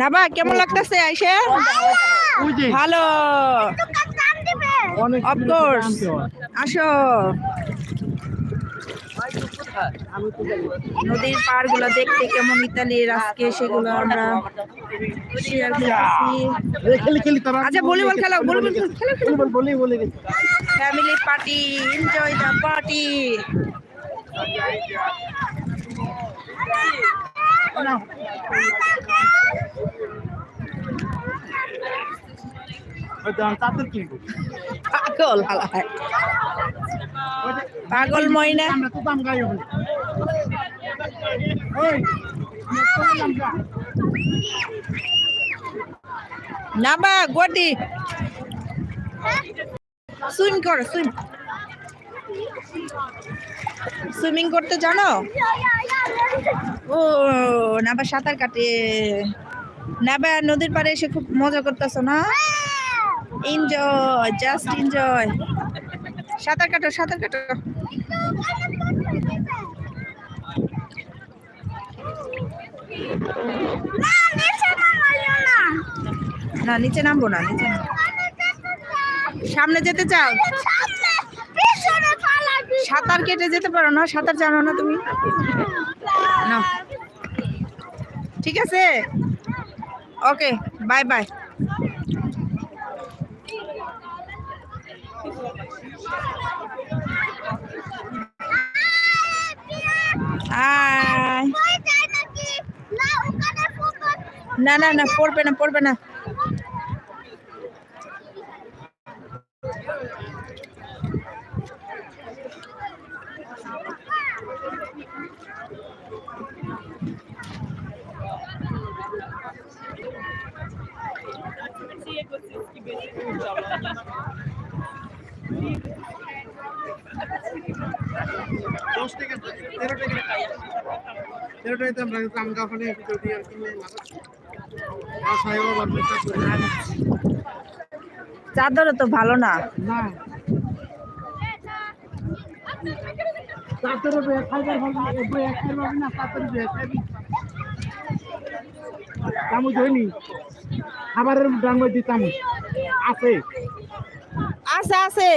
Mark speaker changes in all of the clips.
Speaker 1: নাবা কেমন লাগতেছে? আইসে? ভালো। অফকোর্স আসো। নদীর পারগুলো দেখতে কেমন ইতালির আজকে সেগুলো আমরা শেয়ার
Speaker 2: খেলি
Speaker 1: আচ্ছা ভলিবল খেলো ভলিবল খেলো family party enjoy the party পাগল হালায় পাগল ময়না
Speaker 2: আমরা তো দাম গাই হবে ওই
Speaker 1: নাবা গদি সুইম কর সুইম সুইমিং করতে জানো? ও নাবা সাঁতার কাটে। নাবা নদীর পাড়ে এসে খুব মজা করতেছো না? এনজয় জাস্ট এনজয় সাঁতার কাটো সাঁতার কাটো। না নিচে নামবো না নিচে সামনে যেতে চাও? সাঁতার কেটে যেতে পারো না সাঁতার জানো না তুমি? না। ঠিক আছে? ওকে বাই বাই না না না পড়বে না পড়বে না।
Speaker 2: তেরো টাকা তেরো টাকা তো আমরা দাম গাফানে ভিতর দিয়ে আর কিনলে আর সাহেব আবার করে
Speaker 1: চাদরও তো ভালো না।
Speaker 2: না। খাইবার ভালো ব্যাগ খাইবার না তাড়াতাড়ি ব্যাগ খাইবি। চামচ হয়নি খাবারের ডাঙ্গ দি চামচ। আছে।
Speaker 1: আছে আছে।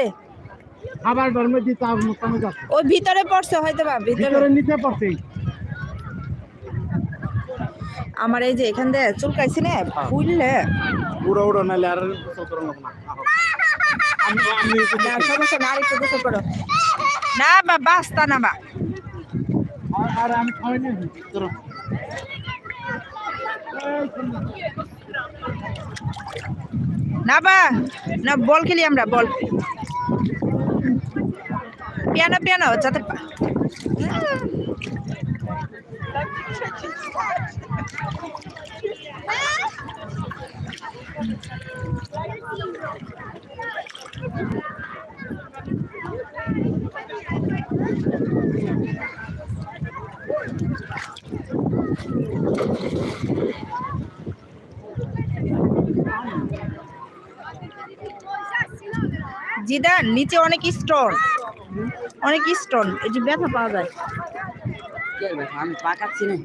Speaker 2: খাবার ডাঙ্গ দি চামচ চামচ আছে
Speaker 1: ওই ভিতরে পড়ছে হয়তো বা ভিতরে।
Speaker 2: নিতে পারছে
Speaker 1: আমার এই যে এখান দিয়ে চুলকাইছি না ফুললে।
Speaker 2: উড়ো উড়ো নালে আর না।
Speaker 1: করো। বা বাস্তা না বা।
Speaker 2: আর আমি না
Speaker 1: না বা না বল খেলি আমরা বল। পিয়ানো পিয়ানো যাতে জিদান নিচে অনেক স্টোন অনেক স্টোন এই যে ব্যথা পাওয়া যায়।
Speaker 3: আমি পাকাচ্ছি না।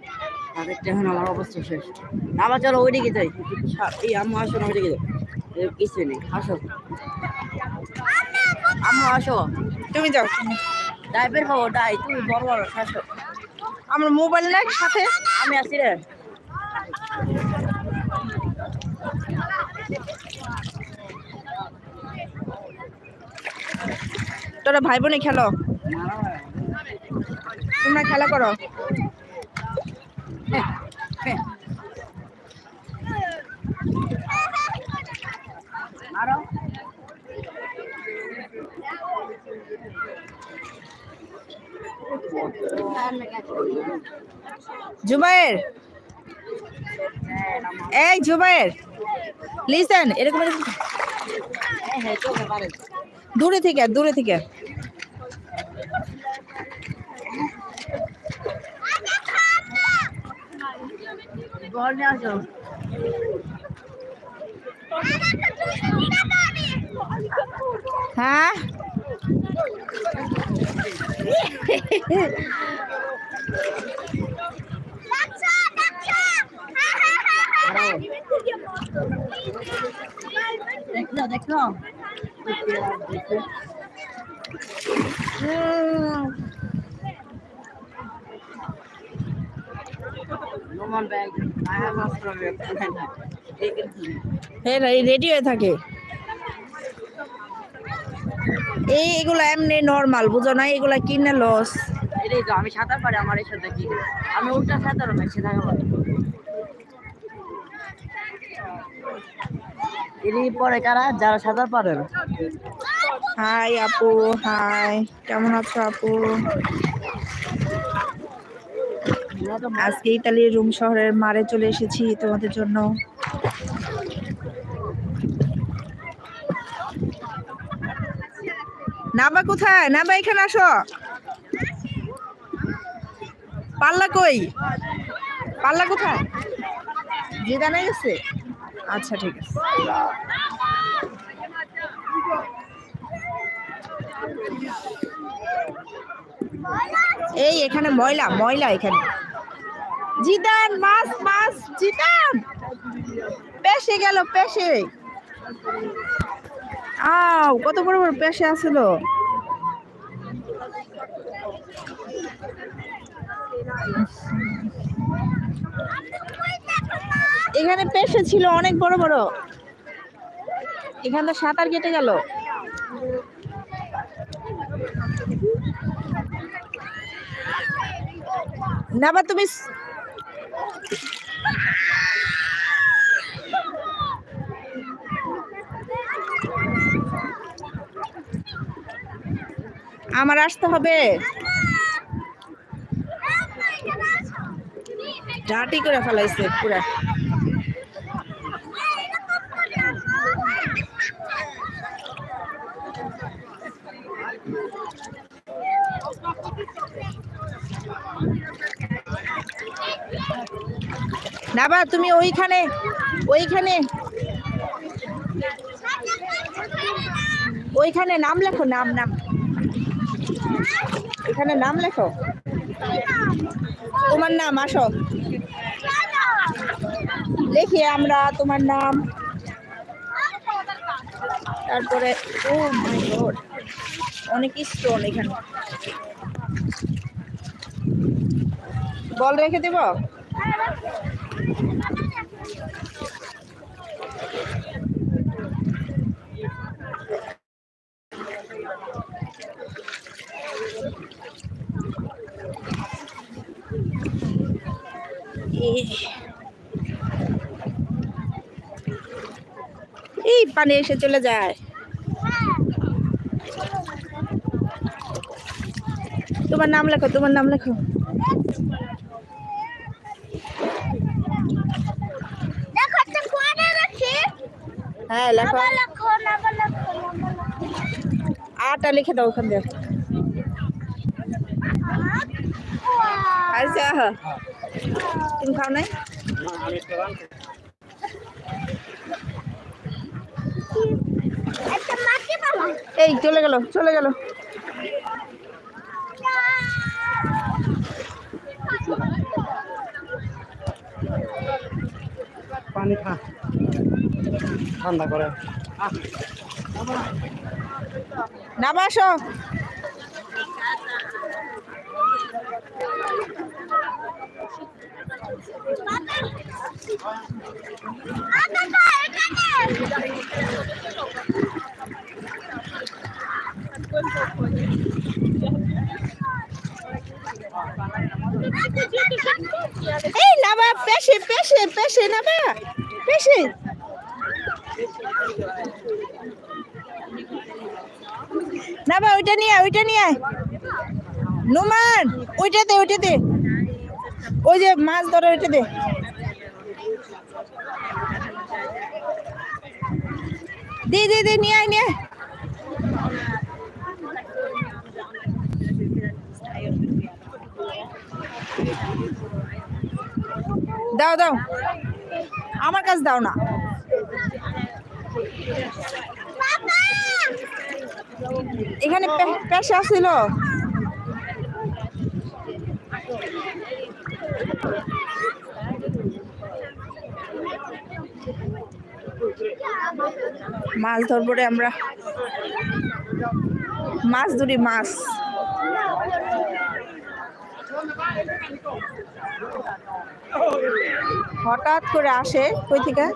Speaker 3: তাদের এখন আমার অবস্থা শেষ। আবার চলো ওইদিকে যাই। এই আম্মু আসো না ওইদিকে যাও। এ, কিছু নেই আসো। আম্মু আসো।
Speaker 1: তুমি যাও
Speaker 3: ডাইভের খাব ডাই তুমি বড় বড় আসো।
Speaker 1: আমার মোবাইল না সাথে
Speaker 3: আমি আছি রে।
Speaker 1: তোরা ভাই বোনে খেলো। তোমরা খেলা করো। জুবাইর। এই জুবাইর। লিসেন, এরকম এরকম
Speaker 3: হ্যাঁ হ্যাঁ
Speaker 1: দূরে থেকে দূরে থেকে। হ্যাঁ?
Speaker 3: দেখল দেখল
Speaker 1: রেডি হয়ে থাকে। এই এগুলা এমনি নর্মাল বুঝো না? এগুলা কিনে লস
Speaker 3: এটাই তো, আমি সাঁতার পারি, আমার এর সাথে কি? আমি উল্টা সাঁতারও না সেটা এরই পরে কারা? যারা সাঁতার পারে।
Speaker 1: হাই আপু, হাই। কেমন আছো আপু? আজকে ইতালির রুম শহরের মারে চলে এসেছি তোমাদের জন্য। নাবা কোথায়? নাবা, এখানে আসো। পাল্লা কই? পাল্লা কোথায়? জিদানে গেছে? আচ্ছা ঠিক আছে। এই এখানে ময়লা ময়লা এখানে। জিদান, মাছ মাছ, জিদান। পেশে গেল, পেশে। আও, কত বড় বড় পেশে আছিল এখানে পেশে ছিল অনেক বড় বড়। এখানে তো সাঁতার কেটে গেল। না তুমি আমার আসতে হবে। ডাটি করে ফেলাইছে পুরা। না তুমি ওইখানে ওইখানে। ওইখানে নাম লেখো, নাম নাম। এখানে নাম লেখো। তোমার নাম, আসো। লিখি আমরা তোমার নাম। তারপরে, ও মাই গড, অনেক স্টোন এখানে। বল রেখে দেব? এই- পানি এসে চলে যায়। তোমার নাম লেখো তোমার নাম লেখো
Speaker 4: দেখো একটা কোয়ারে রাখি
Speaker 1: হ্যাঁ লেখো। আটা লিখে দাও ওখান দিয়ে। আচ্ছা তুমি খাও নাই? এই চলে গেল চলে গেল।
Speaker 2: পানি খা। ঠান্ডা করে।
Speaker 1: না বাসো এই না বা পেশে পেশে পেশে না বা পেশে না বা ওইটা নিয়ে আয়। নুমান, ওইটা দে ওইটা দে। ওই যে মাছ ধরে, ওইটা দে। দে দে দে, নিয়ে আয়, নিয়ে দাও দাও। আমার কাছে দাও না। এখানে পেশা ছিল। মাছ ধরবো রে আমরা। মাছ ধরি, মাছ। হঠাৎ করে আসে, কই থেকে?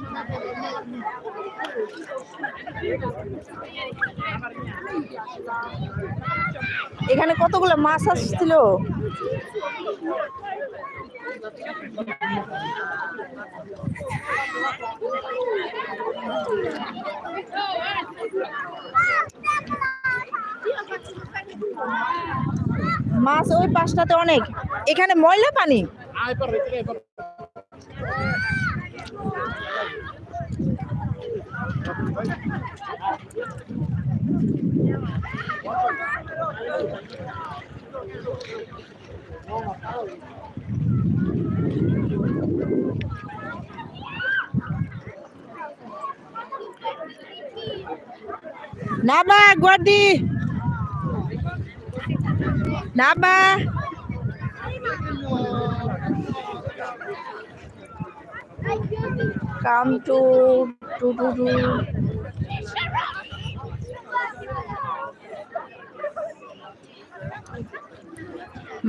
Speaker 1: এখানে কতগুলো মাছ আসছিল? মাছ ওই পাশটাতে অনেক। এখানে ময়লা পানি? Naba, guardi. Naba. Come to to to to.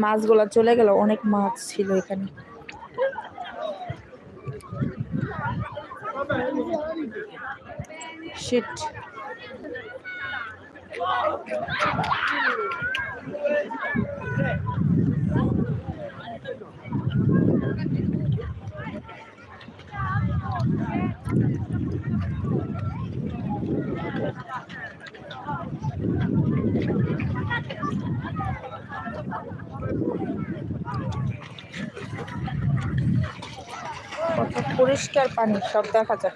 Speaker 1: মাছগুলা চলে গেল অনেক মাছ ছিল এখানে। শিট কত পরিষ্কার পানি সব দেখা যায়।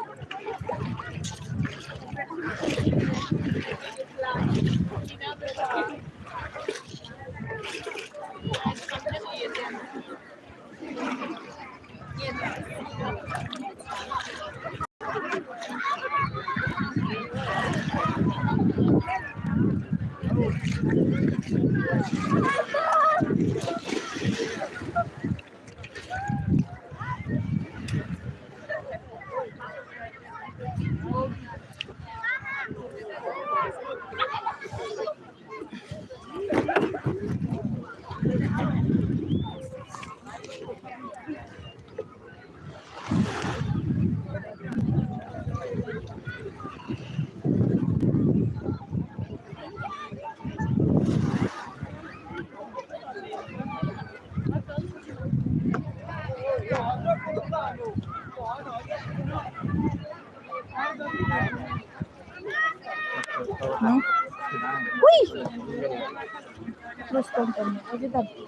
Speaker 1: చేసుకుంటుంది అది తప్పు